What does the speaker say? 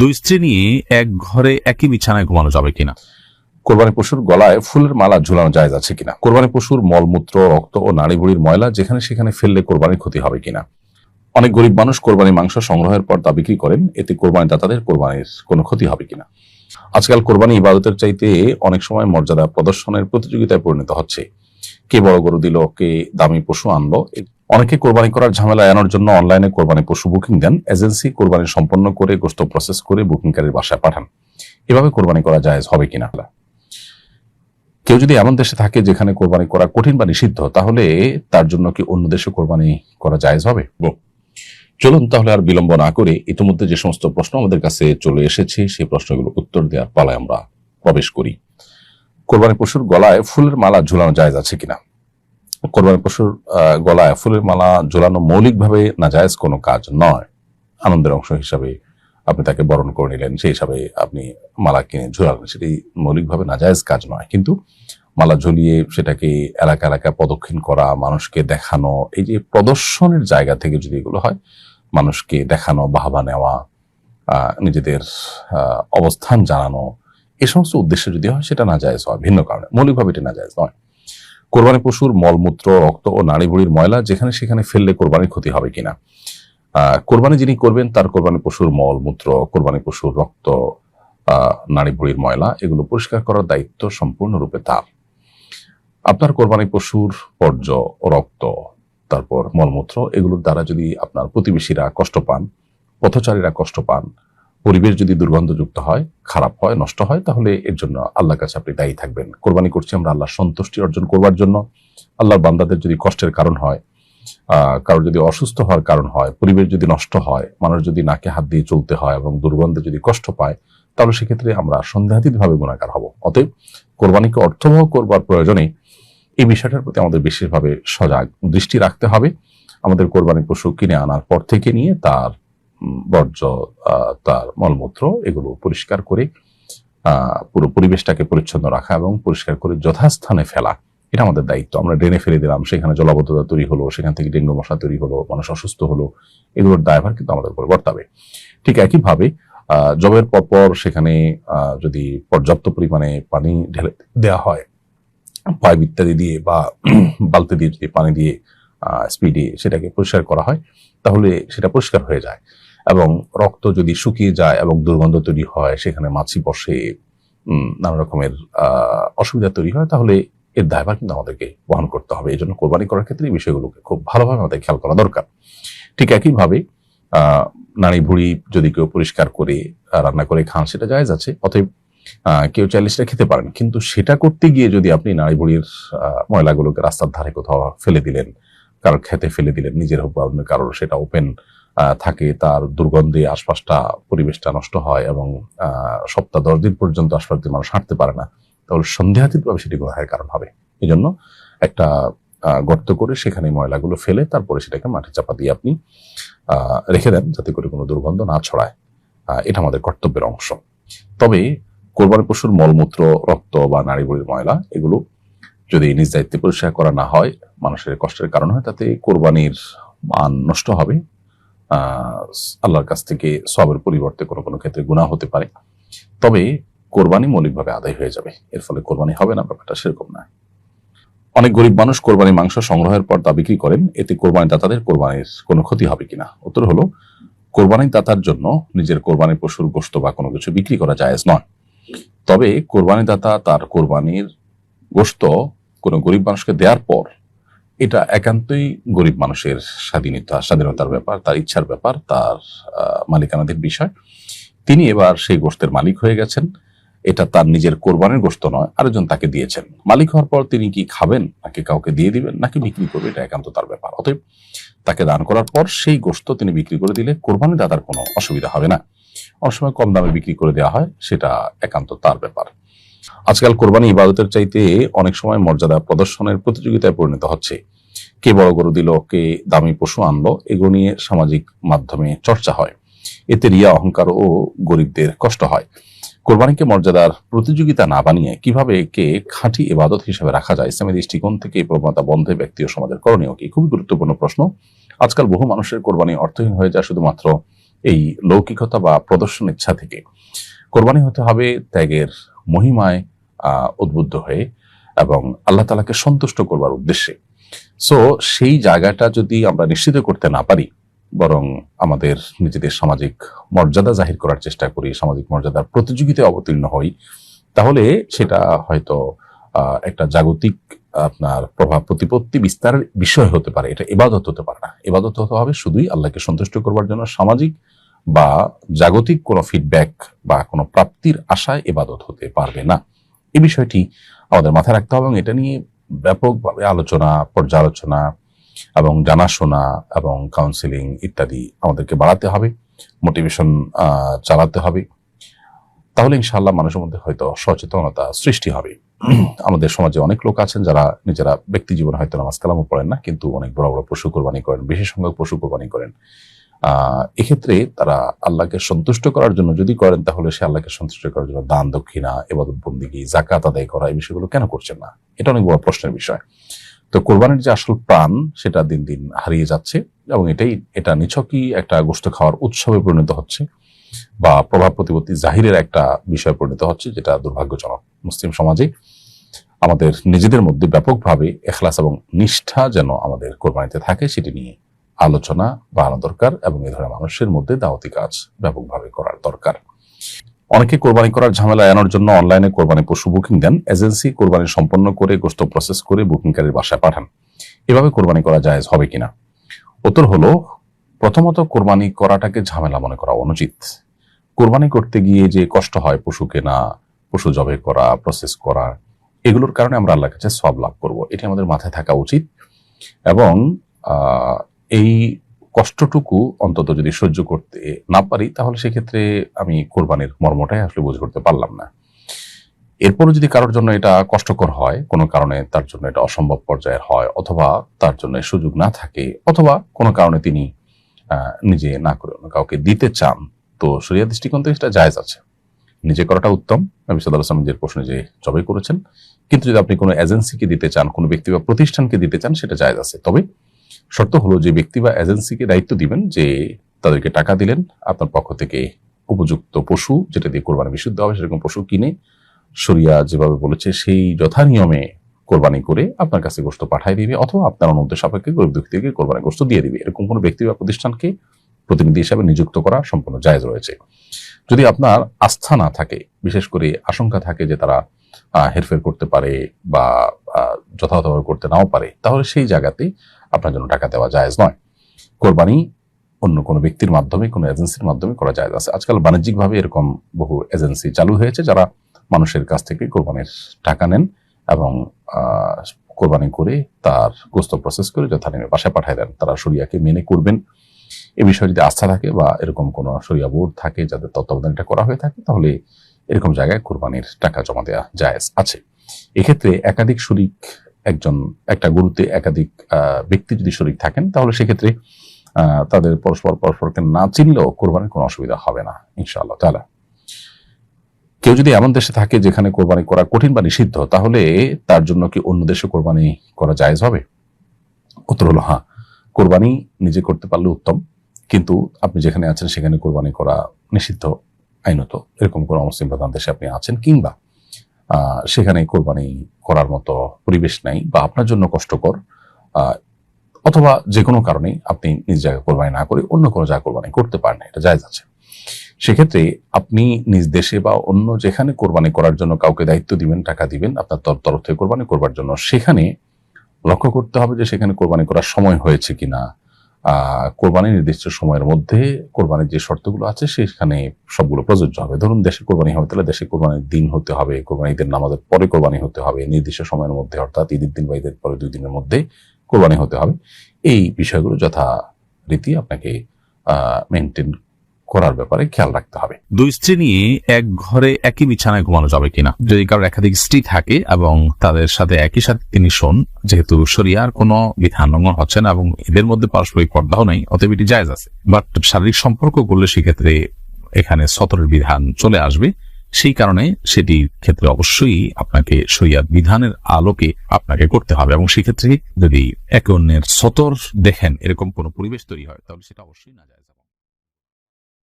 দুই স্ত্রী নিয়ে এক ঘরে একই বিছানায় ঘুমানো যাবে কিনা? কোরবানি পশুর গলায় ফুলের মালা ঝুলানো জায়েজ আছে কিনা? কোরবানি পশুর মলমূত্র, রক্ত ও নাড়ি ভুড়ির ময়লা যেখানে সেখানে ফেললে কোরবানির ক্ষতি হবে কিনা? অনেক গরিব মানুষ কোরবানি মাংস সংগ্রহের পর তা বিক্রি করেন, এতে কোরবানি দাতাদের কোরবানির কোনো ক্ষতি হবে কিনা? আজকাল কোরবানি ইবাদতের চাইতে অনেক সময় মর্যাদা প্রদর্শনের প্রতিযোগিতায় পরিণত হচ্ছে। কে বড় গরু দিল, কে দামি পশু আনলো অনেকে কোরবানি করার ঝামেলা এড়ানোর জন্য অনলাইনে কোরবানি পশু বুকিং দেন। এজেন্সি কোরবানি সম্পন্ন করে গোস্ত প্রসেস করে বুকিংকারীর বাসায় পাঠান। এভাবে কোরবানি করা জায়েজ হবে কিনা? কেউ যদি এমন দেশে থাকে যেখানে কোরবানি করা কঠিন বা নিষিদ্ধ, তাহলে তার জন্য কি অন্য দেশে কোরবানি করা জায়েজ হবে? চলুন তাহলে আর বিলম্ব না করে ইতিমধ্যে যে সমস্ত প্রশ্ন আমাদের কাছে চলে এসেছে, সেই প্রশ্নগুলো উত্তর দেওয়ার পালায় আমরা প্রবেশ করি। কোরবানি পশুর গলায় ফুলের মালা ঝুলানো জায়েজ আছে কিনা? কোরবানি পশুর গলায় ফুলের মালা ঝুলানো মৌলিকভাবে না জায়েজ কোনো কাজ নয়। আনন্দের অংশ হিসাবে আপনি তাকে বরণ করে নিলেন, সেই হিসাবে আপনি মালা কিনে ঝুলালেন। সেটি মৌলিকভাবে নাজায়েজ কাজ নয়। কিন্তু মালা ঝুলিয়ে সেটাকে এলাকা এলাকা প্রদক্ষিণ করা, মানুষকে দেখানো, এই যে প্রদর্শনের জায়গা থেকে যদি এগুলো হয়, মানুষকে দেখানো, বাহবা নেওয়া নিজেদের অবস্থান জানানো, এ সমস্ত উদ্দেশ্যে যদি হয়, সেটা না জায়েজ হয় ভিন্ন কারণে। মৌলিকভাবে এটা না জায়েজ নয়। কোরবানি পশুর মলমূত্র রক্ত ও নাড়ি ভুড়ির ময়লা যেখানে সেখানে ফেললে কোরবানির ক্ষতি হবে কিনা। কোরবানি যিনি করবেন তার কোরবানি পশুর মলমূত্র কোরবানি পশুর রক্ত আহ, নাড়ি ভুড়ির ময়লা এগুলো পরিষ্কার করার দায়িত্ব সম্পূর্ণরূপে তার। আপনার কোরবানি পশুর পর্য রক্ত তারপর মলমূত্র এগুলোর দ্বারা যদি আপনার প্রতিবেশীরা কষ্ট পান পথচারীরা কষ্ট পান পরিবেশ যদি দুর্গন্ধযুক্ত হয়, খারাপ হয়, নষ্ট হয়, তাহলে এর জন্য আল্লাহর কাছে আপনি দায়ী থাকবেন। কোরবানি করছি আমরা আল্লাহর সন্তুষ্টি অর্জন করবার জন্য। আল্লাহর বান্দাদের যদি কষ্টের কারণ হয় কারোর যদি অসুস্থ হওয়ার কারণ হয়, পরিবেশ যদি নষ্ট হয়, মানুষ যদি নাকে হাত দিয়ে চলতে হয় এবং দুর্গন্ধে যদি কষ্ট পায়, তাহলে সেক্ষেত্রে আমরা সন্দেহাতীত ভাবে গুণাকার হব। অতএব কোরবানিকে অর্থবহ করবার প্রয়োজনে এই বিষয়টার প্রতি আমাদের বিশেষভাবে সজাগ দৃষ্টি রাখতে হবে। আমাদের কোরবানি পশু কিনে আনার পর থেকে নিয়ে তার বর্জ্য তার মলমূত্র এগুলো পরিষ্কার করে পুরো পরিবেশটাকে পরিচ্ছন্ন রাখা এবং পরিষ্কার করে যথাস্থানে ফেলা। এটা আমাদের দায়িত্ব। আমরা ড্রেনে ফেলে দিলাম, সেখানে জলাবদ্ধতা তৈরি হলো, সেখান থেকে ডেঙ্গু মশা তৈরি হলো, মানুষ অসুস্থ হলো, এগুলোর দায়ভার কিন্তু আমাদের উপর বর্তাবে। ঠিক একইভাবে জবের পরপর সেখানে যদি পর্যাপ্ত পরিমাণে পানি ঢেলে দেওয়া হয়, পাইপ ইত্যাদি দিয়ে বা বালতি দিয়ে যদি পানি দিয়ে স্পিডে সেটাকে পরিষ্কার করা হয়, তাহলে সেটা পরিষ্কার হয়ে যায়। এবং রক্ত যদি শুকিয়ে যায় এবং দুর্গন্ধ তৈরি হয়, সেখানে মাছি বসে নানা রকমের অসুবিধা তৈরি হয়, তাহলে এর দায়ভার কিন্তু আমাদেরকে বহন করতে হবে। এই জন্য কোরবানি করার ক্ষেত্রে এই বিষয়গুলোকে খুব ভালোভাবে আমাদের খেয়াল করা দরকার। ঠিক একইভাবে নাড়ি ভুড়ি যদি কেউ পরিষ্কার করে রান্না করে খান, সেটা জায়েজ আছে। অতএব কেউ চাইলে সেটা খেতে পারেন। কিন্তু সেটা করতে গিয়ে যদি আপনি নাড়ি ভুড়ির ময়লাগুলোকে রাস্তার ধারে কোথাও ফেলে দিলেন, কারোর খেতে ফেলে দিলেন, নিজের হোক বা অন্য কারোর, সেটা ওপেন থাকে তার দুর্গন্ধে আশপাশটা, পরিবেশটা নষ্ট হয় এবং সপ্তাহ দশ দিন পর্যন্ত আশপাশ দিয়ে মানুষ হাঁটতে পারে না। তাহলে সন্দেহাতীতভাবে সেটি গ্রহের কারণ হবে। এই জন্য একটা গর্ত করে সেখানে ময়লাগুলো ফেলে তারপরে সেটাকে মাটি চাপা দিয়ে আপনি রেখে দেন যাতে করে কোনো দুর্গন্ধ না ছড়ায়। এটা আমাদের কর্তব্যের অংশ। তবে কোরবানি পশুর মলমূত্র, রক্ত বা নাড়িভুড়ির ময়লা, এগুলো যদি নিজ দায়িত্বে পরিষ্কার করা না হয়, মানুষের কষ্টের কারণ হয়, তাতে কোরবানির মান নষ্ট হবে। আল্লাহর কাছ থেকে সবের পরিবর্তে কোনো কোনো ক্ষেত্রে গুণা হতে পারে। তবে কোরবানি মৌলিকভাবে আদায় হয়ে যাবে। এর ফলে কোরবানি হবে না, ব্যাপারটা সেরকম না অনেক গরিব মানুষ কোরবানি মাংস সংগ্রহের পর তা বিক্রি করেন, এতে কোরবানি দাতাদের কোরবানির কোনো ক্ষতি হবে কিনা? উত্তর হলো কোরবানি দাতার জন্য নিজের কোরবানি পশুর গোশত বা কোনো কিছু বিক্রি করা জায়েজ নয়। তবে কোরবানি দাতা তার কোরবানির গোশত কোনো গরিব মানুষকে দেওয়ার পর এটা একান্তই গরিব মানুষের স্বাধীনতা, স্বাধীনতার ব্যাপার, তার ইচ্ছার ব্যাপার, তার মালিকানাধীন বিষয়। তিনি এবার সেই গোষ্ঠের মালিক হয়ে গেছেন। এটা তার নিজের কোরবানির গোস্ত নয়, আরেকজন তাকে দিয়েছেন। মালিক হওয়ার পর তিনি কি খাবেন, নাকি কাউকে দিয়ে দিবেন, নাকি বিক্রি করবে, এটা একান্ত তার ব্যাপার। অতএব তাকে দান করার পর সেই গোস্ত তিনি বিক্রি করে দিলে কোরবানি দাতার কোনো অসুবিধা হবে না। অনেক সময় কম দামে বিক্রি করে দেওয়া হয়, সেটা একান্ত তার ব্যাপার। আজকাল কোরবানি ইবাদতের চাইতে অনেক সময় মর্যাদা প্রদর্শনের প্রতিযোগিতায় পরিণত হচ্ছে। কে বড় গরু দিল, কে দামি পশু আনলো, এগুলো নিয়ে সামাজিক মাধ্যমে চর্চা হয়। এতে রিয়া, অহংকার ও গরিবদের কষ্ট হয়। কোরবানিকে মর্যাদার প্রতিযোগিতা না বানিয়ে কীভাবে একে খাঁটি ইবাদত হিসেবে রাখা যায় ইসলামী দৃষ্টিকোণ থেকে এই প্রবণতা বন্ধে ব্যক্তি ও সমাজের করণীয় কি? খুবই গুরুত্বপূর্ণ প্রশ্ন। আজকাল বহু মানুষের কোরবানি অর্থহীন হয়ে যায় শুধুমাত্র এই লৌকিকতা বা প্রদর্শন ইচ্ছা থেকে। কোরবানি হতে হবে ত্যাগের মহিমায় উদ্বুদ্ধ হয়ে এবং আল্লাহ তালাকে সন্তুষ্ট করবার উদ্দেশ্যে। সো সেই জায়গাটা যদি আমরা নিশ্চিত করতে না পারি, বরং আমাদের নিজেদের সামাজিক মর্যাদা জাহির করার চেষ্টা করি, সামাজিক মর্যাদার প্রতিযোগিতায় অবতীর্ণ হই, তাহলে সেটা হয়তো একটা জাগতিক আপনার প্রভাব প্রতিপত্তি বিস্তারের বিষয় হতে পারে। এটা এবাদত হতে পারে না। এবাদত হতে হবে শুধুই আল্লাহকে সন্তুষ্ট করবার জন্য। সামাজিক বা জাগতিক কোনো ফিডব্যাক বা কোনো প্রাপ্তির আশায় এবাদত হতে পারবে না। এই বিষয়টি আমাদের মাথায় রাখতে হবে এবং এটা নিয়ে ব্যাপকভাবে আলোচনা, পর্যালোচনা এবং জানাশোনা এবং কাউন্সিলিং ইত্যাদি আমাদেরকে বাড়াতে হবে মোটিভেশন চালাতে হবে। তাহলে ইনশাআল্লাহ মানুষের মধ্যে হয়তো সচেতনতা সৃষ্টি হবে। আমাদের সমাজে অনেক লোক আছেন যারা নিজেরা ব্যক্তি জীবনে হয়তো নামাজ কালামও পড়েন না, কিন্তু অনেক বড় বড় পশু কোরবানি করেন, বেশি সংখ্যক পশু কোরবানি করেন। এক্ষেত্রে তারা আল্লাহকে সন্তুষ্ট করার জন্য যদি করেন, তাহলে সে আল্লাহকে সন্তুষ্ট করার জন্য দান, দক্ষিণা এবাদত বন্দিগি জাকাত আদায় করা, এই বিষয়গুলো কেন করছেন না? এটা অনেক বড় প্রশ্নের বিষয়। তো কোরবানির যে আসল প্রাণ, সেটা দিন দিন হারিয়ে যাচ্ছে এবং এটাই, এটা নিছকই একটা গোষ্ঠ খাওয়ার উৎসবে পরিণত হচ্ছে বা প্রভাব প্রতিপত্তি জাহিরের একটা বিষয় পরিণত হচ্ছে, যেটা দুর্ভাগ্যজনক মুসলিম সমাজে আমাদের নিজেদের মধ্যে ব্যাপকভাবে এখলাস এবং নিষ্ঠা যেন আমাদের কোরবানিতে থাকে, সেটি নিয়ে আলোচনা বাড়ানো দরকার এবং এ ধরনের মানুষের মধ্যে দাওয়াতি কাজ ব্যাপকভাবে করার দরকার। অনেকে কোরবানি করার ঝামেলা এড়ানোর জন্য অনলাইনে কোরবানি পশু বুকিং দেন। এজেন্সি কোরবানি সম্পন্ন করে, গোস্ত প্রসেস করে বুকিংকারীর বাসায় পাঠান। এভাবে কোরবানি করা জায়েজ হবে কিনা? উত্তর হলো, প্রথমত কোরবানি করাটাকে ঝামেলা মনে করা অনুচিত। কোরবানি করতে গিয়ে যে কষ্ট হয় পশু কেনা, পশু জবে করা প্রসেস করা, এগুলোর কারণে আমরা আল্লাহর কাছে সব লাভ করব। এটি আমাদের মাথায় থাকা উচিত এবং এই কষ্টটুকু অন্তত যদি সহ্য করতে না পারি, তাহলে সেক্ষেত্রে আমি কোরবানির মর্মটাই আসলে বুঝে করতে পারলাম না। এরপরও যদি কারোর জন্য এটা কষ্টকর হয়, কোনো কারণে তার জন্য এটা অসম্ভব পর্যায়ের হয়, অথবা তার জন্য সুযোগ না থাকে, অথবা কোনো কারণে তিনি নিজে না করে অন্য কাউকে দিতে চান, তো শরিয়া দৃষ্টিকোণ থেকে সেটা জায়েজ আছে। নিজে করাটা উত্তম, নবী সাল্লাহ আসলাম নিজের প্রশ্নে যে জবে করেছেন, কিন্তু যদি আপনি কোনো এজেন্সিকে দিতে চান, কোনো ব্যক্তি বা প্রতিষ্ঠানকে দিতে চান, সেটা জায়েজ আছে। তবে শর্ত হলো যে ব্যক্তি বা এজেন্সিকে দায়িত্ব দিবেন যে তাদেরকে টাকা দিলেন, আপনার পক্ষ থেকে উপযুক্ত পশু যেটা দিয়ে কোরবানি বিশুদ্ধ হবে, সেরকম পশু কিনে শরিয়া যেভাবে বলেছে সেই যথা নিয়মে কোরবানি করে আপনার কাছে গোষ্ঠ পাঠাই দিবে অথবা আপনার অনুমতি সাপেক্ষে গরিব দুঃখীকে কোরবানি গোষ্ঠ দিয়ে দিবে। এরকম কোনো ব্যক্তি বা প্রতিষ্ঠানকে প্রতিনিধি হিসাবে নিযুক্ত করা সম্পূর্ণ জায়েজ রয়েছে। যদি আপনার আস্থা না থাকে, বিশেষ করে আশঙ্কা থাকে যে তারা হেরফের করতে পারে বা যথাযথভাবে করতে নাও পারে, তাহলে সেই জায়গাতে আপনার জন্য টাকা দেওয়া জায়েজ নয়। কোরবানি অন্য কোনো ব্যক্তির মাধ্যমে, কোনো এজেন্সির মাধ্যমে করা জায়েজ আছে। আজকাল বাণিজ্যিকভাবে এরকম বহু এজেন্সি চালু হয়েছে যারা মানুষের কাছ থেকে কোরবানির টাকা নেন এবং কোরবানি করে তার গোস্ত প্রসেস করে যথানিমে বাসায় পাঠায় দেন। তারা শরিয়াকে মেনে করবেন। এ বিষয়ে যদি আস্থা থাকে বা এরকম কোনো শরিয়া বোর্ড থাকে যাদের তত্ত্বাবধানটা করা হয়ে থাকে, তাহলে এরকম জায়গায় কোরবানির টাকা জমা দেওয়া জায়েজ আছে। এক্ষেত্রে একাধিক শরিক একজন, একটা একাধিক ব্যক্তি যদি শরিক থাকেন, তাহলে সেক্ষেত্রে তাদের পরস্পর পরস্পরকে না চিনলেও কোরবানির কোনো অসুবিধা হবে না, ইনশাআল্লাহ তাআলা। কেউ যদি এমন দেশে থাকে যেখানে কোরবানি করা কঠিন বা নিষিদ্ধ, তাহলে তার জন্য কি অন্য দেশে কোরবানি করা জায়েজ হবে? উত্তর হলো হ্যাঁ কোরবানি নিজে করতে পারলে উত্তম, কিন্তু আপনি যেখানে আছেন সেখানে কোরবানি করা নিষিদ্ধ, আইনত, এরকম কোনো মুসলিম প্রধান দেশে আপনি আছেন কিংবা সেখানে কোরবানি করার মতো পরিবেশ নাই বা আপনার জন্য কষ্টকর অথবা যে কোনো কারণে আপনি নিজ জায়গায় কোরবানি না করে অন্য কোনো জায়গায় কোরবানি করতে পারেন এটা জায়জ আছে। সেক্ষেত্রে আপনি নিজ দেশে বা অন্য যেখানে কোরবানি করার জন্য কাউকে দায়িত্ব দিবেন, টাকা দিবেন, আপনার তর- তরফ থেকে কোরবানি করবার জন্য, সেখানে লক্ষ্য করতে হবে যে সেখানে কোরবানি করার সময় হয়েছে কিনা আহ, কোরবানি নির্দিষ্ট সময়ের মধ্যে কোরবানির যে শর্তগুলো আছে সেখানে সবগুলো প্রযোজ্য হবে। ধরুন দেশে কোরবানি হবে, তাহলে দেশে কোরবানির দিন হতে হবে, কোরবানি ঈদের নামাজের পরে কোরবানি হতে হবে, নির্দিষ্ট সময়ের মধ্যে, অর্থাৎ ঈদের দিন বা ঈদের পরে দুই দিনের মধ্যে কোরবানি হতে হবে। এই বিষয়গুলো যথা রীতি আপনাকে মেনটেন করার ব্যাপারে খেয়াল রাখতে হবে। দুই স্ত্রী নিয়ে এক ঘরে একই বিছানায় ঘুমানো যাবে কিনা? যদি কারোর একাধিক স্ত্রী থাকে এবং তাদের সাথে একই সাথে তিনি শোন, যেহেতু শরিয়ার কোনো বিধান লঙ্ঘন হচ্ছে না এবং এদের মধ্যে পারস্পরিক পর্দাও নেই, অতএব এটি জায়েজ আছে। বাট শারীরিক সম্পর্ক করলে সেক্ষেত্রে এখানে সতরের বিধান চলে আসবে। সেই কারণে সেটির ক্ষেত্রে অবশ্যই আপনাকে শরিয়ার বিধানের আলোকে আপনাকে করতে হবে এবং সেক্ষেত্রে যদি একে অন্যের সতর দেখেন, এরকম কোনো পরিবেশ তৈরি হয়, তাহলে সেটা অবশ্যই না